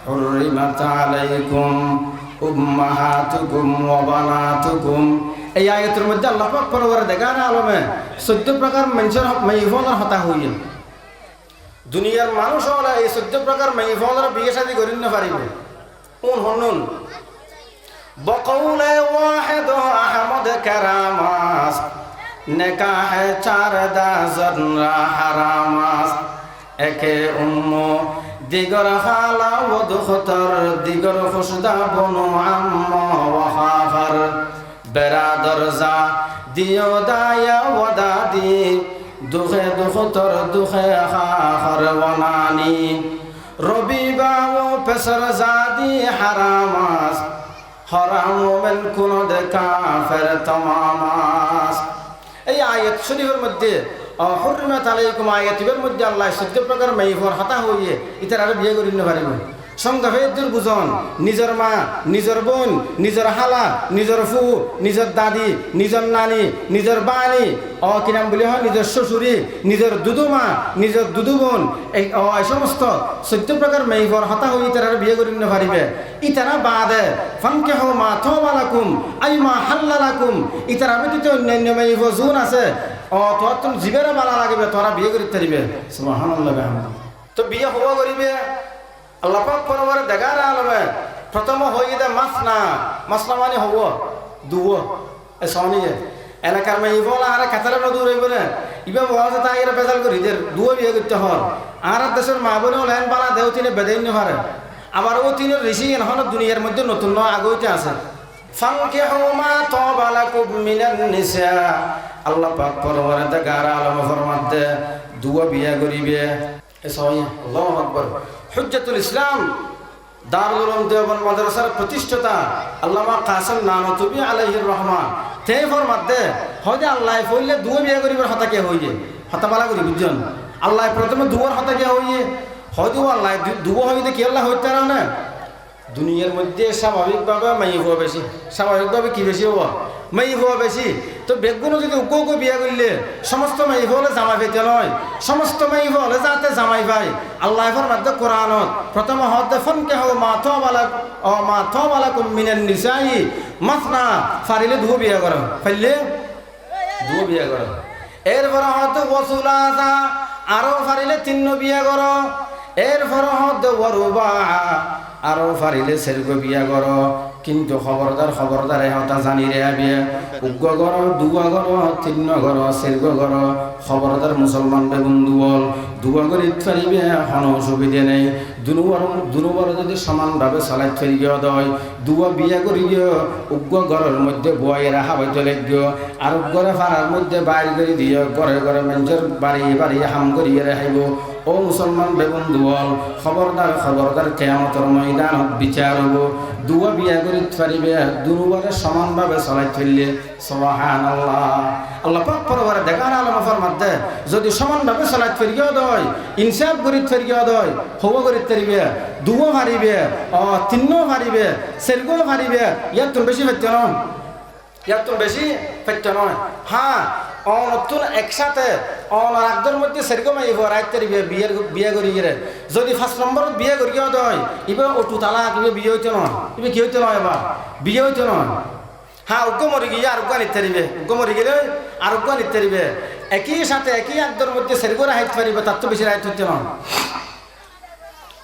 حرمت عليكم أمهاتكم وبناتكم এই আয়াতের মধ্যে আল্লাহ পাক পরবরে দেখার আলমে চোদ্দ প্রকার মানুষের মাইফলের হতা হইল দুনিয়ার মানুষ হলে এই চোদ্দ প্রকার মাইফলের বিয়ে শাদী করি না পারিবে কোন হনুন বকৌলে ওয়াহেদ আহমদ কারামাস নেকাহ চার দাজন হারামাস একে উম্ম দিগর খালা ও দুখতর, দিগর খুশদা বনু ওয়াহাফার বেরাদর যা দিও দায়া ওদাদি দুখে দুখতর, দুখে খাখর ওয়ানানি রবি বাও পেসর জাদি হারামাস, হরামো মেন কোন দেখা ফের তমামাস। এই আয়াত শরীফের মধ্যে হরিমাত তালে আয়াতিবের মধ্যে আল্লাহ সত্য প্রকার মেয়ে মাইফর হতা হইয়ে ইতার আরও বিয়ে করি না পারিব সংঘাফে দুর্বুজন নিজের মা, নিজের বোন, নিজের হালা, নিজের ফু নিজের দাদি, নিজের নানি, নিজের বানি অ কিনাম বলি হয় নিজের শ্বশুরি, নিজের দুদু মা, নিজের দুদু বোন। এই অ, এই সমস্ত সত্য প্রকার মেইফর হতা হই ইতারা বিয়ে করি পারিবে। ইতারা বাদে, ফানকে হো মা থবালাকুম আই মা হাল্লালাকুম। ইতারা ব্যতীত অন্যান্য মেইফ জুন আছে। অ তোর তুমি জীবেরা বালা লাগিবে তোরা বিয়ে করি তারিবে সুবহানাল্লাহ তো বিয়ে হওয়া করিবে। আল্লাহ পাক পরবরে দেখার আলমে। প্রথম হয়ে দে মাছ না মাসলা মানে হব, দুব। এ সনিয়ে এলাকার মে ইবল আর কাতারে নদূর হইব না। ইবে বহাজে তা এর বেজাল করি দের দুও বিয়ে করতে হল আর দেশের মা বোনে লাইন বালা দেও তিনে বেদাইন পারে আবার ও তিনের ঋষি এখন দুনিয়ার মধ্যে নতুন ন আগইতে আছে। ফানকিহু মা তাবা লাকুম মিনান নিসা। আল্লাহ পাক পরবরে দেখার আলমে ফরমাতে দুও বিয়ে করিবে। আল্লাহু আকবার। হুজ্জাতুল ইসলাম দারুল দেওবন্দ মাদ্রাসার প্রতিষ্ঠাতা আল্লামা কাসেম নানতুবি আলাইহির রহমান। তে ফরমাতে হয়তো আল্লাহ ফইলে দুও বিয়ে করিবার হতা কে হইয়ে? হতা বালা করি, বুঝছেন? আল্লাহ প্রথমে দুয়ার হতা কে হইয়ে? হয়তো আল্লাহ দুবো হইতে কি আল্লাহ হইতে না দুনিয়ার মধ্যে স্বাভাবিকভাবে মাই হওয়া বেশি। স্বাভাবিকভাবে কি বেশি হওয়া মাই হওয়া বেশি। তো বেগুনো যদি উকো উকো বিয়া করলে সমস্ত মাই হলে জামাই পাইতে নয় সমস্ত মাই হলে যাতে জামাই পাই আল্লাহ এফর মধ্যে কোরআনত, প্রথম হতে ফনকে হো মা থ বালা ও মা থ বালা কুম মিনান নিসাই মাসনা ফারিলে ধুও বিয়া করো। ফাইলে ধুও বিয়া করো। এরপর হতে বসুলা আসা আরও ফারিলে তিন্ন বিয়া করো। এরপর হতে ওয়ারুবা আরও ফারিলে সেরগো বিয়া কর। কিন্তু খবরদার খবরদার এহতা জানি রে বিয়ে উগ্র গর দুয়া গর তিন্ন গর সেরগ গর খবরদার মুসলমান বেগুন দুবল দুয়া গরি ফারিবে হন অসুবিধে নেই। দুনুবার দুনুবার যদি সমানভাবে চালাই থৈ গিয়ে দয় দুয়া বিয়া করি গিয়ে উগ্র ঘরের মধ্যে বয়ে রাখা বইতে লাগিয় আর ঘরে ফাড়ার মধ্যে বাইর করে দিয়ে ঘরে ঘরে মানুষের বাড়ি বাড়ি হাম করিয়ে রাখিব ও মুসলমান বেগুন দুয়াল খবরদার খবরদার কেয়ামতর ময়দানত বিচার হব। দুয়া বিয়া করি পারিবে দুনুবারে সমানভাবে চলাই থইলে সবাহান আল্লাহ আল্লাহ পাক পরবারে দেখার আলমফার মধ্যে যদি সমানভাবে চলাই ফেরিও দয়, ইনসাফ করি ফেরিও দয় হব করি তারিবে দুও হারিবে, অ তিন্ন হারিবে সেরগো হারিবে ইয়ার তুমি বেশি ফেরতে নয়। ইয়ার তুমি বেশি ফেরতে নয়। হ্যাঁ অনতুন একসাথে, অন রাগদের মধ্যে সেরকম আইব রাইতের বিয়ে বিয়ের বিয়ে করি গেলে যদি ফার্স্ট নম্বরত বিয়ে করি গিয়ে দয় ইবে অটু তালাক, ইবে বিয়ে হইতে নয় ইবে কি হইতে নয় এবার? বিয়ে হইতে নয় হ্যাঁ উগ্র মরি গিয়ে, আর উগ্র নিতে দিবে উগ্র মরি গেলে, আর উগ্র নিতে দিবে একই সাথে একই একদের মধ্যে সেরকম রাইতে পারিবে, তার তো বেশি রাইত হইতে নয়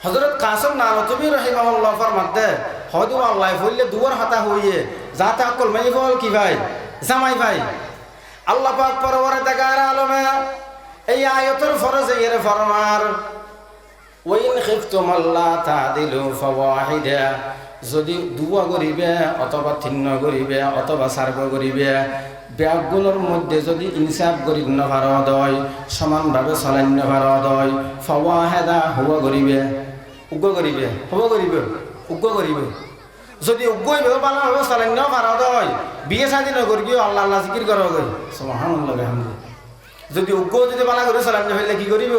হজরত কাসম নানতবি রহিমাহুল্লাহর মধ্যে হয়তো আল্লাহ ফইলে দুয়ার হাতা হইয়ে যাতে অকল মাই বল কি ভাই? জামাই ভাই। আল্লাহ পাক পরবরে আলমে এই আয়তর ফরজ এর ফরমার, ওইন খিফতুম আল্লাহ তাদিলু ফাওয়াহিদা যদি দুয়া করিবে অথবা থিন্ন করিবে অথবা সার্গ করিবে, ব্যাগগুলোর মধ্যে যদি ইনসাফ করি ভারত হয়, সমানভাবে চলান্য ভারত হয়, ফাওয়াহেদা হুয়া করিবে, উগ্র করিবে হব করিবে, উগ্র করিবে। যদি উগ্রই ভাবে পালন হবে চলান্য তো হয়। বিয়ে শাদী গিয়ে আল্লাহ আল্লাহ জিকির করা গই লাগে বিহামদিহি যদি উগ্র যদি পালা করে চলান্য হইলে কি করিব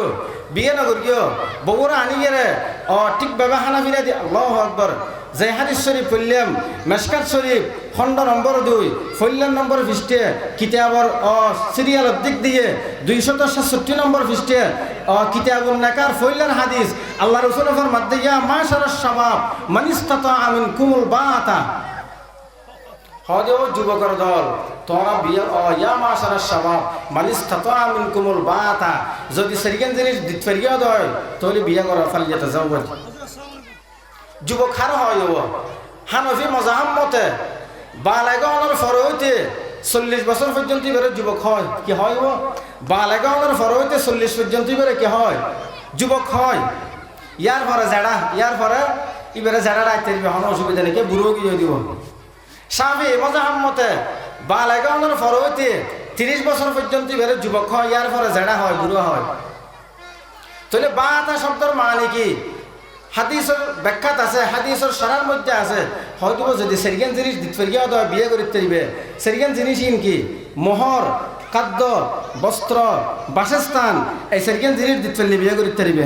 বিয়ে নগর কিয়? বগুড়া আনি গেলে অ ঠিকভাবে হানা ফিরে দিয়ে আল্লাহ আকবর যে হাদিস শরীফ পড়লাম মেসকাত শরীফ, খণ্ড নম্বর দুই ফল্যান নম্বর পৃষ্ঠে, কিতাবর সিরিয়ালের দিক দিয়ে, দুইশত সাতষট্টি নম্বর পৃষ্ঠে কিতাবুল নাকার ফল্যান হাদিস আল্লাহ রসুলফর মাদ্দে ইয়া মা সারাস সবাব মানিস্তাত আমিন কুমুল বাতা। হদেও যুবকর দল, তোমরা বিয়ে ইয়া মা সারাস সবাব মানিস্তাত আমিন কুমুল বাতা। যদি সেরিকেন জিনিস দিত ফেরিয়ে দয় তাহলে বিয়ে করা ফালিয়াতে যাও যুবক হার হয় হানফি মজাহাম মতে বালেগনের ফর হইতে চল্লিশ বছর পর্যন্ত এবারে যুবক হয়। কি হয় ও? বালেগনের ফর হইতে চল্লিশ পর্যন্ত এবারে কি হয়? যুবক হয়। ইয়ার পরে জেড়া, ইয়ার পরে এবারে জেড়া রাখতে দিবে, হন অসুবিধা নেই বুড়ো গিয়ে দিব। স্বামী মজাহাম মতে বালেগনের ফর হইতে তিরিশ বছর পর্যন্ত এবারে যুবক হয়, ইয়ার পরে জেড়া হয়, বুড়ো হয়। তাহলে বাতা শব্দের মানে কি? হাদিসের ব্যাখ্যাত আছে হাদিসের সরার মধ্যে আছে। হয়তো যদি সেরিগান জিনিস ফেরিয়া দেওয়া বিয়ে করিতে দিবে। সেরিগান জিনিস ইন কি? মোহর খাদ্য বস্ত্র বাসস্থান, এই সেরিগান জিনিস দিতে ফেললে বিয়ে করিতে দিবে।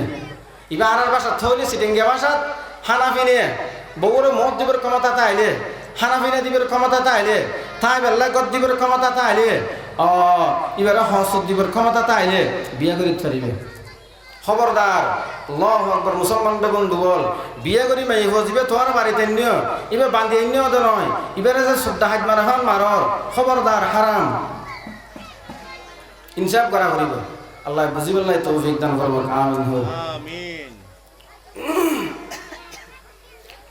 ইবা আর বাসা থইলে সিটিঙ্গা বাসাত হানাফি নিয়ে বউরে মদ দিবের ক্ষমতা তাইলে হানাফিনে দিবের ক্ষমতা তাইলে তাই বেল্লা গদ দিবের ক্ষমতা তাইলে অ এবারে হসত দিবের ক্ষমতা তাইলে বিয়ে করিতে পারিবে খবরদার। আল্লাহ আকবর মুসলমান বন্ধু বল বিয়ে করি মাই হজিবে তোমার বাড়িতে নিও ইবে বান্ধি নিও তো নয় ইবারে যে শ্রদ্ধা হাজ মারা হন মার খবরদার হারাম ইনসাফ করা করিব আল্লাহ বুঝিবেলাই তৌফিক দান করব আমিন হোক আমিন।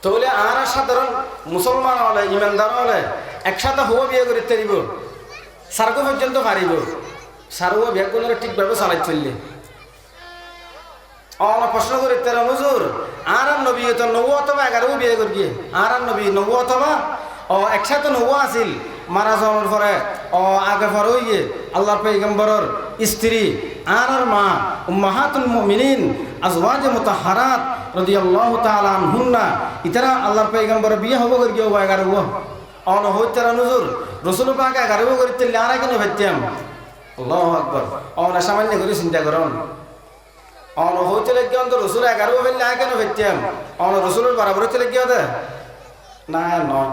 তাহলে আর সাধারণ মুসলমান হলে ইমানদার হলে একসাথে হব বিয়ে করিতে পারিব সার্গো পর্যন্ত পারিব সার্গো বিয়ে করলে ঠিকভাবে চালাই চললে? অন প্রশ্ন করি, তেরা হুজুর আর আর নবী তো নব অথবা এগারো বিয়ে করি আর আর নবী নব অথবা, ও একসাথে নব আছিল। মারা যাওয়ার পরে, ও আগে পরে ইয়ে আল্লাহর পৈগম্বরের স্ত্রী আর আর মা উম্মাহাতুল মুমিনিন আজওয়াজে মুতাহারাত রাদিয়াল্লাহু তাআলা আনহুন্না, ইতারা আল্লাহর পৈগম্বরের বিয়ে হব করি ও এগারো অন হইতারা নুজুর। রসুল পাক এগারো করিতে আর কেন ভাবতাম আল্লাহু আকবার। অন সামান্য করে চিন্তা করুন। অন হইতে লেগে অন্ত? রসুল এগারো ফেললে আয় কেন ফেরতাম অন রসুলের বরাবর হইতে লেগে দে না, নয়।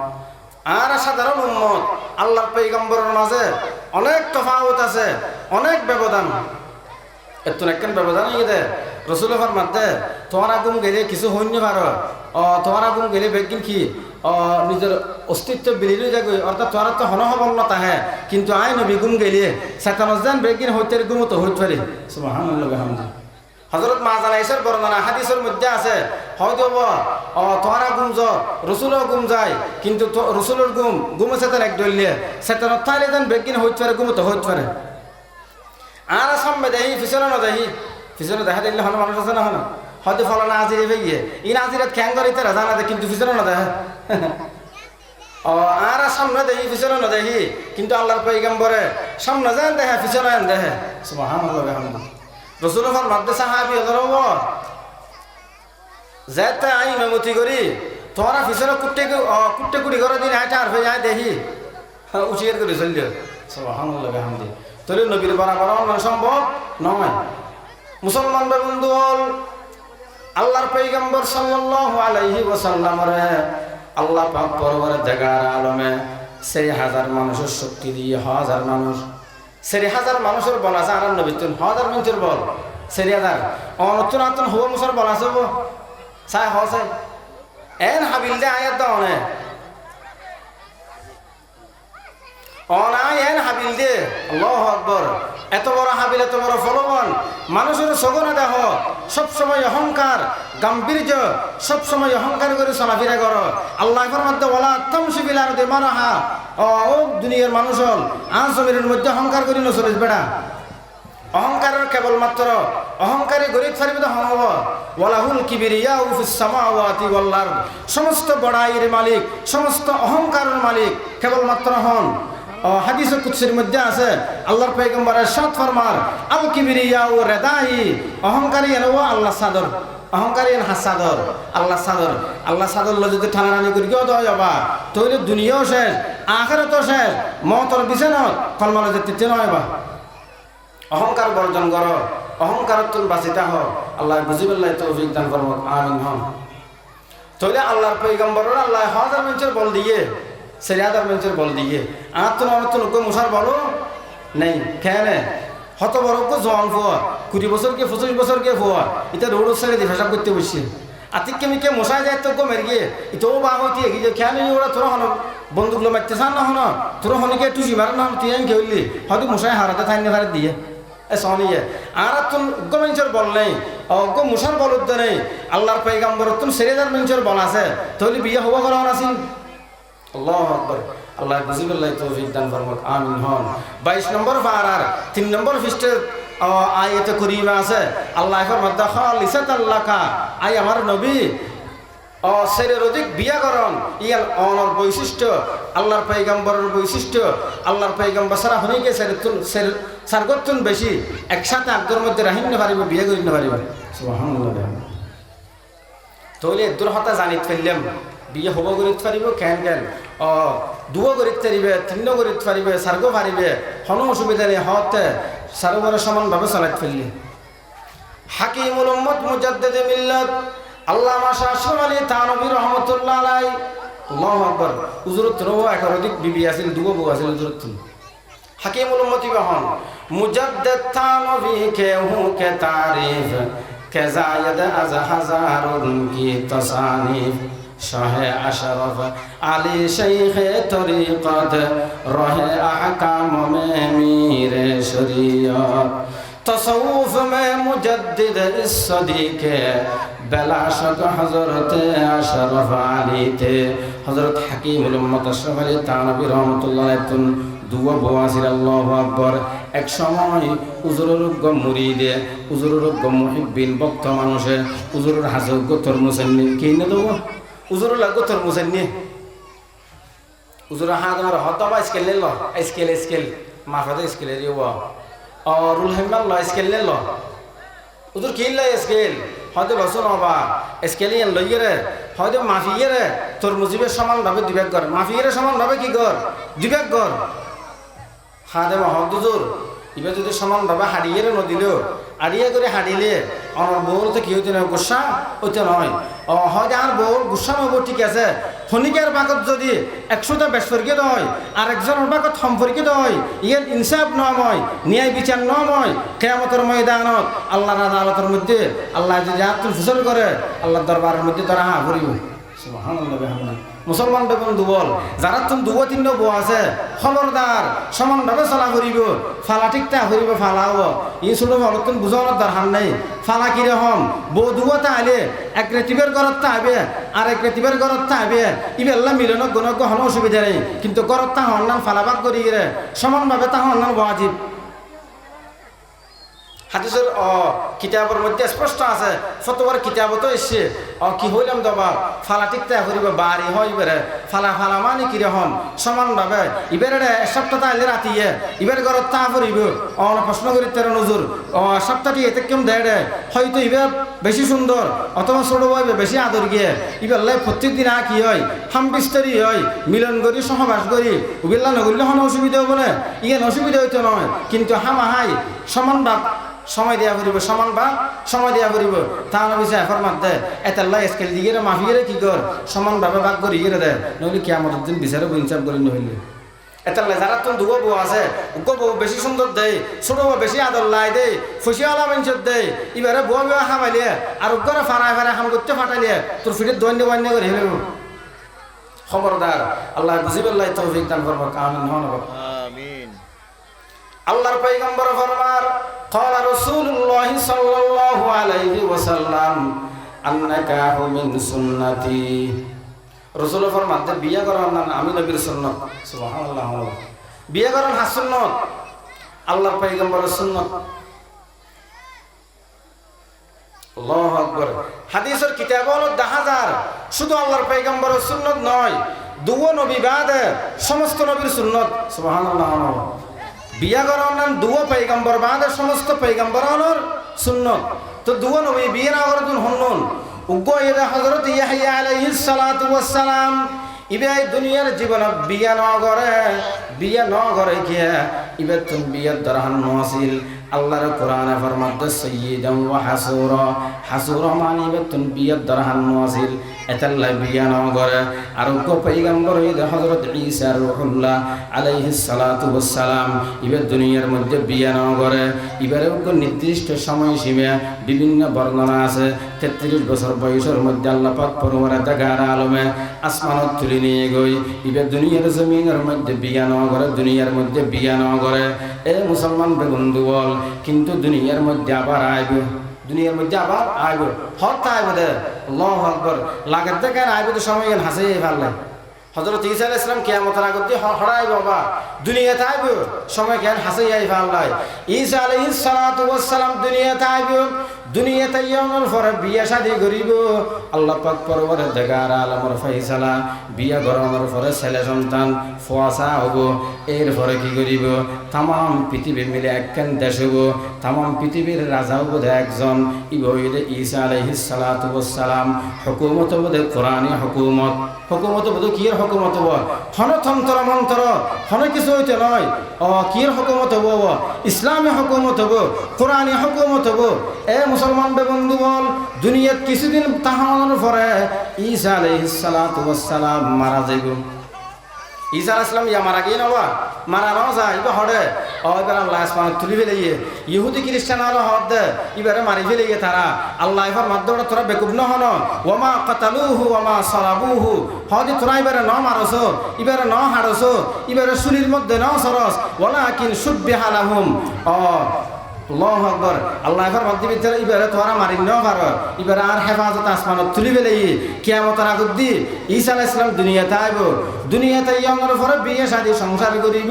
আর সাধারণ উম্মত, আল্লাহর পৈগম্বরের মাঝে অনেক তফাওত আছে, অনেক ব্যবধান। এত একখান ব্যবধান দে রসুল মাতে তোমার আগুন গেলে কিছু হইনি পারো। তোমার আগুন গেলে বেগিন কি? নিজের অস্তিত্ব হয়ে যাবে। অর্থাৎ তোমার তো হনহবন্ন তাহে। কিন্তু আই নবী, গুম গেলে। সেতানজান বেগিন হইতে গুমতো হইতে পারে। হামদি হজরত মাহাজান বর্ণনা হাদিসের মধ্যে আছে। হয়তো ও তোমারা গুম য রসুলও গুম যায়, কিন্তু রসুলের গুম গুম সেতান এক ডলিয়ে সেতান থাইলে যেন বেগিন হইতে পারে গুম তো হইতে পারে। আর সামনে দেখি পিছনে না দেখি পিছনে দেখা দিলে হন মানুষ আছে না হন হয়তো ফলানা আজিরে ভেগিয়ে ই নাজিরাত খ্যাং করিতে জানা দে, কিন্তু পিছনে না দেখে ও আর সামনে দেখি পিছনে না দেখি কিন্তু আল্লাহর পৈগম্বরে সামনে যান দেখে পিছনে দেখে সুবহানাল্লাহ রসুলফার মাদ্দে সাহাবি হজরব যেতে আই মেমতি করি, তোমরা পিছনে কুটে কুটে কুটি করে দিন আয় আর হয়ে আয় দেখি। উচিয়ে করে চল বিহামদি। তোলে নবীর বরাবর সম্ভব নয়। মুসলমান বন্ধু হল, আল্লাহর পৈগম্বর সাল্লাল্লাহু আলাইহি ওয়াসাল্লামরে আল্লাহ পাক পরবরে আলমে সেই হাজার মানুষের শক্তি দিয়ে হাজার মানুষ সেরি হাজার মানুষের বল আছে আর নবী তুন, হাজার মানুষের বল সেরি হাজার। অনতুন আতুন হব মুসর বল আছে চাই হ চাই এন হাবিল দে আয়াত দাও নে অনায় এন হাবিল দে। আল্লাহ আকবর। এত বড় হাবিল, এত বড় ফলবান মানুষের সগনা দেহ, সবসময় অহংকার, গাম্ভীর্য, সবসময় অহংকার করে চলাফেরা কর। আল্লাহ মধ্যে বলা তমসিবিল আর দে মারাহা। ও দুনিয়ার মানুষ হল, আজ মধ্যে অহংকার করি নচলিস বেড়া অহংকারের কেবলমাত্র অহংকারী গরিব ফারিবিদ হব ওয়ালাহুল কিবিরিয়া সমস্ত বড়াইয়ের মালিক, সমস্ত অহংকারের মালিক কেবলমাত্র হন। হাদিস কুৎসির মধ্যে আছে, আল্লাহর পয়গম্বরের সাত ফরমার, আল কিবিরিয়া ও রেদাই, অহংকারী এনো আল্লাহ সাদর, অহংকারী এন হাসাদর আল্লাহ সাদর আল্লাহ সাদর যদি ঠানারানি করি কেউ দেওয়া যাবা তৈরি দুনিয়াও শেষ আখেরও শেষ, মতর দিছে ন কলমালে যেতে নয় বা অহংকার বর্জন কর অহংকার তুন বাঁচিতা হ আল্লাহ বুঝিবেল্লাই তৌফিক দান করব আমিন হন। তইলে আল্লাহর পৈগম্বরের আল্লাহ হাজার মেঞ্চের বল দিয়ে তো আমার তো লোক মশার বলো নেই কেন হত বড় কো জোয়ান ফুয়া কুড়ি বছর কে পঁচিশ বছর কে ফুয়া এটা রোড সাইডে দিয়ে হিসাব করতে বসছে আতিক কেমি কে মশাই যায় তো মেরে গিয়ে ইতো বা হইতে গিয়ে কেন ওরা তোরা হন মারতে চান না হন তোরা হনিকে টুসি মার না তুই আমি খেললি হয়তো মশাই হারাতে থাই না দিয়ে সনিয়ে আর তুন উগ্র মেঞ্চর বল নেই অজ্ঞ মুসার বল উদ্দ নেই আল্লাহর পৈগাম্বর তুন সেরেদার মেঞ্চর বল আছে তাহলে বিয়ে হব করা নাসিল আল্লাহ আকবার। আল্লাহ বুঝিবুল্লাহ তৌফিক দান ফরমাক, আমিন হন। 22 নম্বর পারার 3 নম্বর পৃষ্ঠে আয়াতে করিমা আছে। আল্লাহ ফরমাত খালিসাত আল্লাহকা আই আমার নবী। অ সেরের অধিক বিয়াকরণ ইয়াল অনর বৈশিষ্ট্য। আল্লাহর পৈগম্বরের বৈশিষ্ট্য। আল্লাহর পৈগম্বর সারা বেশি। একসাথে আগের মধ্যে রাহিন না পারিব, বিয়ে করি না পারিব। সুবহানাল্লাহ। তইলে দূর হতা জানিত ফেললাম। বিয়ে হব করিত পারিব কেন কেন অ দুও করিত পারিবে তিন করিত পারিবে সার্গ পারিবে কোনো অসুবিধা নেই হতে সার্গরে সমানভাবে চালাইত ফেললি হাকিমুল উম্মত মুজাদ্দিদে মিল্লাত আল্লামা শাসন আলী তানবী রহমতুল্লাহ আলাই আল্লাহু আকবার। হুজুরত রহু একার অধিক বিবি আছিল দুও বউ আছিল হুজুরত হাকিমুল উম্মতি বহন। মুজাদ্দিদ তানবী কে হু কে তারিফ, কে জায়দ আজ হাজারুন কি তসানিফ। শহে আশরফ আলী শেখে তরিকত, রহে আহকাম মে মিরে শরিয়ত। تصوف میں مجدد اس صدی کے বেলা শক হজরতে আশরফ আলীতে। হজরত হাকিমুল উম্মত আশরফ আলী তানবী রহমতুল্লাহ একজন দুয়া বোয়াজির আল্লাহ আকবর। এক সময় উজুরুরুজ্ঞ মুরিদে উজুরুরুজ্ঞ মুহিবিন উজুরুর তরমুসেন কিনে দেবো? উজুরের গোতর মুসেননি উজুরের হাত আমার হতবা স্কেল ল স্কেল স্কেল মাফাতে স্কেল রিওয়া রুল হেম্মান ল স্কেল ল উদুর কিল ল স্কেল হয়তো লসুন হবা স্কেল ইয়ান লইয়ে হয়তো মাফিয়ে রে তোর মুজিবে সমান ভাবে দুবেক কর মাফিয়ে সমান ভাবে কি কর দুবেক কর হাদে মহদুজুর ইবে যদি সমান ভাবে হারিয়ে নদিলেও আড়িয়ে করে হারিলে আমার বউর তো কি হইতে গুসা হইতে নয় ও হয়তো আর বউর গুসা হব ঠিক আছে। ফনিকের বাকত যদি একশোটা বেসরকিত হয়, আর একজনের বাকত সম্পর্কিত হয় ইয়ার ইনসাফ নময় ন্যায় বিচার নময় কেয়ামতের ময়দানত আল্লাহর আদালতের মধ্যে, আল্লাহ যদি আত্মুল ফুসল করে আল্লাহর দরবারের মধ্যে তারা হা করিব। মুসলমান বেগুন দুবল, যারা তুমি দুব তিন বউ আছে, খবরদার সমানভাবে চলা করিব ফালা ঠিকটা করিব ফালা হব। ই ছোট অলপ তুমি বুঝানোর দরকার নেই। ফালা কিরে হম? বউ দুবতে আইলে, এক রেতিবের ঘরত আইবে আর এক রেতিবের ঘরত আইবে। ইবেল্লা মিলনক গণ কোনো অসুবিধা নেই। কিন্তু ঘরত তা হন্নান ফালাবাক করি গিরে সমানভাবে তা হন্নান বাজিব হাদিসের, অ কিতাবের মধ্যে স্পষ্ট আছে ফতোয়ার কিতাবতো এসছে অ, কি হইলাম দবা? ফালা টিকতে করিব বাড়ি হয় ইবারে ফালা ফালা মানে কি রকম সমান ভাবে ইবারে সপ্তাহ আইলে রাতিয়ে ইবার ঘরত তা করিব অ প্রশ্ন করি তের নজর অ সপ্তাহটি এতে কেম দেয় রে হয়তো ইবে বেশি সুন্দর অথবা ছোট হইবে বেশি আদর গিয়ে। ইবার লাই প্রত্যেক দিন কি হয়? হাম বিস্তারি হয়। মিলন করি সহবাস করি উবিল্লা নগরলে কোনো অসুবিধা হব না? ইয়ান অসুবিধা হইতো নয় কিন্তু হামাহাই সমান ভাব সময় দেওয়া করিব, সমান বা? সময় দেওয়া করিব। তা নবিছে ফরমাত দে এতাল্লা স্কেল দিয়ে মাফিয়ে কি কর? সমান ভাবে ভাগ করি গিয়ে দে নইলে কি আমার দিন বিচারে ইনসাফ করি নইলে। এতাল্লা যারা তুমি দুগো বউ আছে উগ্র বউ বেশি সুন্দর দেয়, ছোট বউ বেশি আদর লাই দেয় ফুসি আলা মেঞ্চত দেয়। এবারে বউ বিয়া হামাইলে আর উগ্রে ফারায় ফারায় হাম করতে ফাটাইলে, তোর ফিটে দৈন্য বন্য করে হেলে খবরদার, আল্লাহ বুঝিবাল্লাহ তৌফিক দান করব। আমিন, হন আল্লাহর পয়গম্বর ফরমার قال رسول الله صلى الله عليه وسلم النكاح من سنتي রসুল ফরমান যে বিয়ে করার নাম আমি নবীর সুন্নত সুবহানাল্লাহ বিয়ে করার হাস সুন্নত আল্লাহর পয়গম্বরের সুন্নত আল্লাহু আকবার হাদিসের কিতাব হলো দেখা যার শুধু আল্লাহর পয়গম্বরের সুন্নত নয় দুও নবী বাদে সমস্ত নবীর সুন্নত সুবহানাল্লাহ বিয়া করার দুও পৈগম্বর বাদে সমস্ত পৈগম্বরানোর সুন্নত। তো দুয়ো নবী বিয়ে না করে তুন হন্নুন উগ্র ইদা হযরত ইয়াহইয়া আলাইহিস সালাতু ওয়াসসালাম ইবে দুনিয়ার জীবন বিয়া ন করে বিয়া ন করে গিয়া ইবে তুমি বিয়ার দরহান নসিল আল্লাহর কোরআনে ফরমাতে সাইয়্যিদান ওয়া হাসুরা। হাসুরা মানে বেতন বিয়ার দরহান ওয়াসিল এতাল্লাহ বিয়া ন করে আর কো পয়গম্বর ঈদ হযরত ঈসা রূহুল্লাহ আলাইহিস সালাতু ওয়াস সালাম। ইবার দুনিয়ার মধ্যে বিয়া ন করে ইবারে কো নির্দিষ্ট সময় সীমা বিভিন্ন বর্ণনা আছে। 33 বছর বয়সের মধ্যে আল্লাহ পাক পরওয়ারে দেখার আলমে আসমানত তুলে নিয়ে গই। ইবে দুনিয়ার জমিনের মধ্যে বিয়া ন করে দুনিয়ার মধ্যে বিয়া ন করে এ মুসলমান বেবন্ধু বল কিন্তু দুনিয়ার মধ্যে আবার আইব। দুনিয়ার মধ্যে আবার আইব। হত আইব দে। আকবার। লাগের দেখেন আইব তো সময় গেল, হাসি ফেললে। হজরত ইসাল ইসলাম সালাম কিয়ামতের আগত দিয়ে হরাই বাবা দুনিয়াতে আইব, সময় কেন হাসে আই ফেললাই ইসা আলাই ইসালাম সালাম দুনিয়াতে আইব। দুনিয়াতে বিয়া শাদি করিব। আল্লাহ পাক পরবরে ফুয়াশা হব। এর কি করিব? তাম পৃথিবী মিলে একখান দেশ হব। তাম পৃথিবীর হুকুমত কোরআনী হুকুমত। হুকুমত হব কিয়ের হুকুমত হব? হনতন্ত্র মন্ত্র, হন কিছু হইতে নয়। ও কিয়ের হুকুমত হব? ইসলামী হুকুমত হব, কোরআনী হুকুমত হব। এ মুসলমান বন্ধু বল দুনিয়াত কিছুদিন তাহানোর পরে ঈসা আলাইহিস সালাতু ওয়াস সালাম মারা যাইব। ঈসা আলাইহিস সালাম ইয়া মারা গিয়ে নবা মারা নাও যায়, ইবা হড়ে। ও, এবার আল্লাহ আসমান তুলি ফেলিয়ে ইহুদি খ্রিস্টান হলো হদ দে, এবারে মারি ফেলিয়ে তারা। আল্লাহ এবার মাধ্যমে তোরা বেকুব ন হন। ওমা কাতালুহু ওমা সালাবুহু। হদি তোরা এবারে ন মারস, এবারে ন হারস, এবারে সুলির মধ্যে ন সরস। ওলা কিন সুব্বিহালাহুম ও আল্লাহু আকবার। আল্লাহ এবার মধ্যে ভিতরে ইবারে তোরা মারি ন পার এবারে আর হেফাজত আসমানত তুলি ফেলাই কিয়ামতের আগত দি ঈসা আলাইহিস সালাম দুনিয়াতে আইব। দুনিয়াতে ইয়াঙ্গর পরে বিয়ে শাদী সংসার করিব।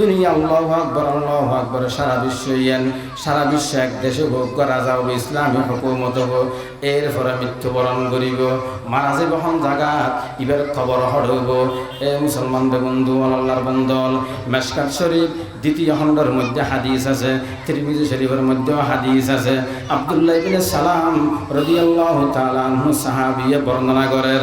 দুনিয়া আল্লাহু আকবার আল্লাহু আকবার, সারা বিশ্ব ইয়ান, সারা বিশ্ব এক দেশে ভোগ করা যাও ইসলামী হুকুমত হোক এর পরে মৃত্যুবরণ করিব। মারা যাব হন জাগাত ইবার খবর হড়ব। এ মুসলমান বন্ধু, আল্লাহর বন্দল মেশকাত শরীফ দ্বিতীয় খণ্ডের মধ্যে হাদিস আছে, তিরমিজি শরীফের মধ্যেও হাদিস আছে। আবদুল্লাহ সালাম রাদিয়াল্লাহু তাআলা আনহু সাহাবিয়ে বর্ণনা করেন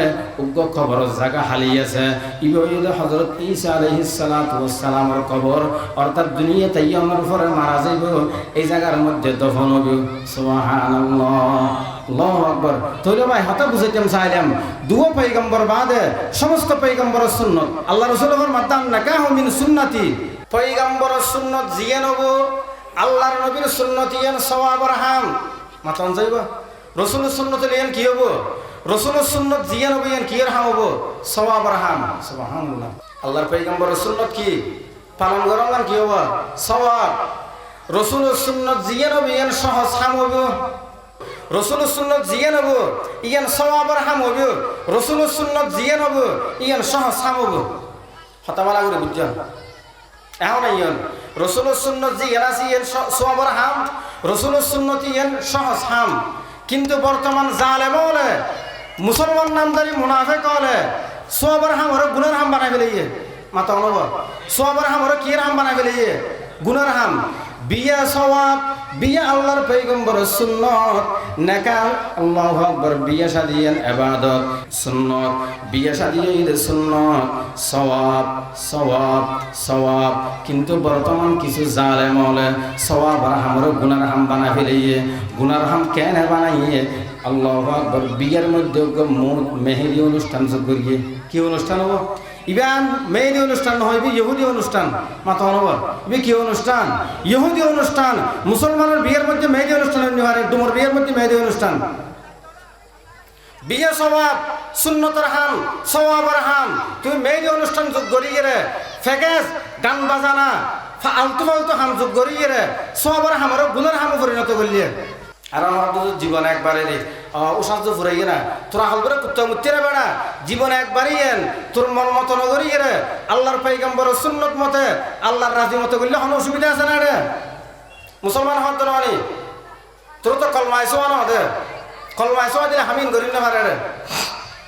উগ্র খবর জায়গা হালি আছে। ইবইদ হযরত ঈসা আলাইহিস সালাতু কবর, অর্থাৎ দুনিয়াতে ইয়ামের পরে মারা যাইব, এই জায়গার মধ্যে দফন আকবার। তাহলে ভাই, হাতে চাইলাম দুও বাদে সমস্ত পয়গম্বরের সুন্নত। আল্লাহ রাসূলের মাতান নাকাহু মিন সুন্নতি। পয়গম্বরের সুন্নত জিয়ে নব, আল্লাহর নবীর সুন্নত ইয়ান হাম। মাতান যাইব। সুন্নত কি হব রসুলের সুন্নত জিয়া নবীন কি হাম হব? সওয়াব রাহাম। সুবহানাল্লাহ। আল্লাহর পয়গম্বরের সুন্নত কি? পালন করার কি হব? সওয়াব। রসুলের সুন্নত জিয়া নবীন সহজ হাম হব? রসুলের সুন্নত জিয়া নব, ইয়ান সওয়াবর হাম হব? রসুলের সুন্নত জিয়া নব, ইয়ান সহজ হাম হব? হতামালা করে বুঝছেন এখন ইয়ান, রসুলের সুন্নত জি ইয়ান আছে ইয়ান সওয়াবর হাম রসুলের সুন্নত ইয়ান সহজ হাম কিন্তু বর্তমান জালে বলে মুসলমান নামদারি মুনাফে কলে, সোয়াবার হাম হরে গুণের হাম বানাই ফেলে মাতা অনুভব সোয়াবার হাম হরে কিয়ের হাম বানাই ফেলে গুণের হাম। বিয়া সওয়াব, বিয়া আল্লাহর পৈগম্বর সুন্নত। নেকাল, আল্লাহু আকবার, বিয়া শাদিয়ান ইবাদত সুন্নত, বিয়া শাদিয়ান সুন্নত। সওয়াব সওয়াব সওয়াব। কিন্তু বর্তমান কিছু জালেম হলে সওয়াব আর হামর গুনার হাম বানা ফেলিয়ে গুনার হাম কেন বানাইয়ে? আল্লাহু আকবার, বিয়ার মধ্যে মুদ, মেহেদি অনুষ্ঠান করিয়ে। কি অনুষ্ঠান হব? ইবান মেহেদি অনুষ্ঠান নহয় ইহুদি অনুষ্ঠান, মাথা অনবর ইবি কি অনুষ্ঠান? ইহুদি অনুষ্ঠান। মুসলমানের বিয়ের মধ্যে মেহেদি অনুষ্ঠান হয় ডুমর বিয়ের মধ্যে মেহেদি অনুষ্ঠান। বিয়ে স্বভাব, সুন্নতর হাম স্বভাবের হাম তুমি মেহেদি অনুষ্ঠান যোগ করি গেলে ফেকেস গান বাজানা আলতু ফালতু হাম যোগ করি গেলে স্বভাবের হাম আর গুণের হামে পরিণত করলিয়ে। আর আমার তো জীবন একবারে রে উশান্ত ফুরাই না তোরা হল করে কুত্তা মুত্তিরে বেড়া। জীবন একবারই এন। তোর মন মতো গে রে আল্লাহর পাইগাম্বর সুন্নত মতে আল্লাহর রাজি মতো করলে কোনো অসুবিধা আছে না রে? মুসলমান হওয়ার তো নয় তোর তো কলমাইছো না দে। কলমাইছো দিলে হামিন করি না পারে রে।